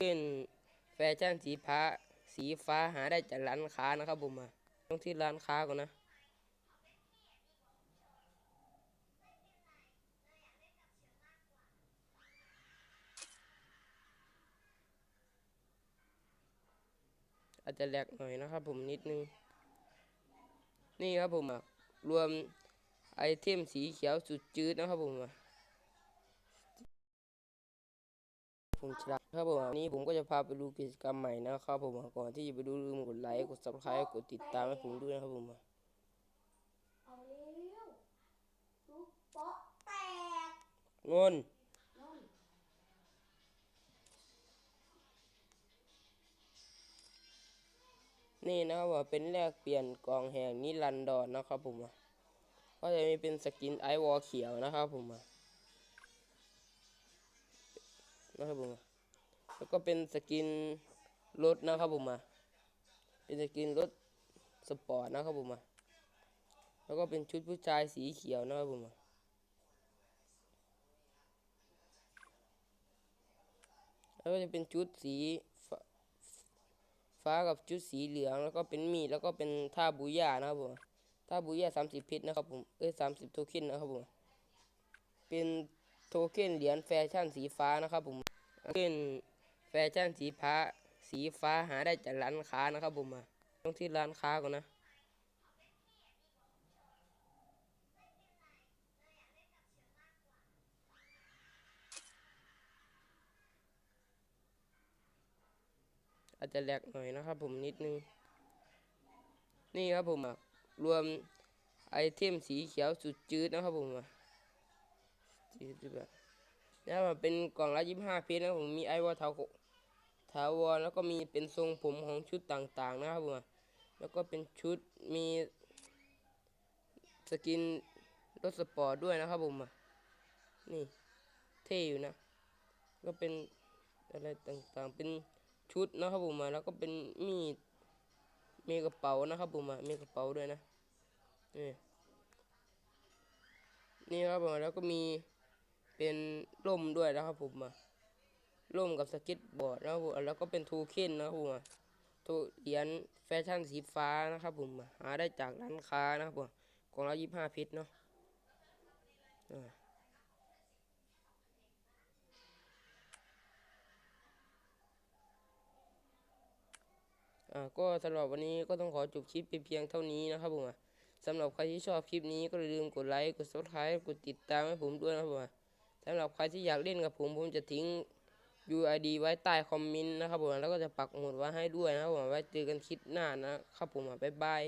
เป็นแฟชั่นสีฟ้าสีฟ้าหาได้จากร้านค้านะครับผมมาต้องที่ร้านค้าก่อนนะอาจจะแหลกหน่อยนะครับผมนิดนึง นี่ครับผมอะรวมไอเทมสีเขียวสุดจืดนะครับผมอะ ผมฉลาดครับผมอะวันนี้ผมก็จะพาไปดูกิจกรรมใหม่นะครับผมอะก่อนที่จะไปดูลืมกดไลค์กด subscribe กดติดตามให้ผมด้วยนะครับผมอะเอาเร็วลูกโป๊ะแตกนนนู่นนี่นะครับว่าเป็นแลกเปลี่ยนกล่องแห่งนิรันดรนะครับผมอะก็จะมีเป็นสกินไอวอลเขียวนะครับผมอะ นะครับผมอะแล้วก็เป็นสกินรถนะครับผมอะเป็นสกินรถสปอร์ตนะครับผมอะแล้วก็เป็นชุดผู้ชายสีเขียวนะครับผมอะแล้วก็จะเป็นชุดสีฟ้าฟ้ากับชุดสีเหลือง แล้วก็เป็นมีดแล้วก็เป็นท่าบูย่านะครับผมท่าบูย่าสามสิบเพชรนะครับผมเอ้ยสามสิบโทเค็นนะครับผมเป็น เค็นเหรียญแฟชั่นสีฟ้านะครับผมเป็นแฟชั่นสีฟ้าสีฟ้าหาได้จากร้านค้านะครับผมมาต้องที่ร้านค้าก่อนนะอาจจะแหลกหน่อยนะครับผมนิดนึง นี่ครับผมอะรวมไอเทมสีเขียวสุดจืดนะครับผมอะ จืดแบบแล้วมันเป็นกล่องละยี่ห้าเพชรนะผมมีไอวอลเทาโกทาวรแล้วก็มีเป็นทรงผมของชุดต่างๆนะครับผมอะแล้วก็เป็นชุดมีสกินรถสปอร์ตด้วยนะครับผมอะนี่เท่อยู่นะ ก็เป็นอะไรต่างๆ เป็นชุดนะครับผมอะแล้วก็เป็นมีดมีกระเป๋านะครับผมอะมีกระเป๋าด้วยนะนี่นี่ครับผมแล้วก็มี เป็นร่มด้วยนะครับผมอะร่มกับสเก็ตบอร์ดนะครับผมแล้วก็เป็นทูเค็นนะครับผมอะทูเหรียญแฟชั่นสีฟ้านะครับผมอะหาได้จากร้านค้านะครับผมกล่องละยี่สิบห้าพชรเนาะอ่าก็สำหรับวันนี้ก็ต้องขอจบคลิปไปเพียงเท่านี้นะครับผมอะสำหรับใครที่ชอบคลิปนี้ก็อย่าลืมกดไลค์กด subscribe กดติดตามให้ผมด้วยนะครับผมอะ สำหรับใครที่อยากเล่นกับผมผมจะทิ้ง UID ไว้ใต้คอมเมนต์นะครับผมแล้วก็จะปักหมุดไว้ให้ด้วยนะครับผมไว้เจอกันคลิปหน้านะครับผมอะบ๊ายบาย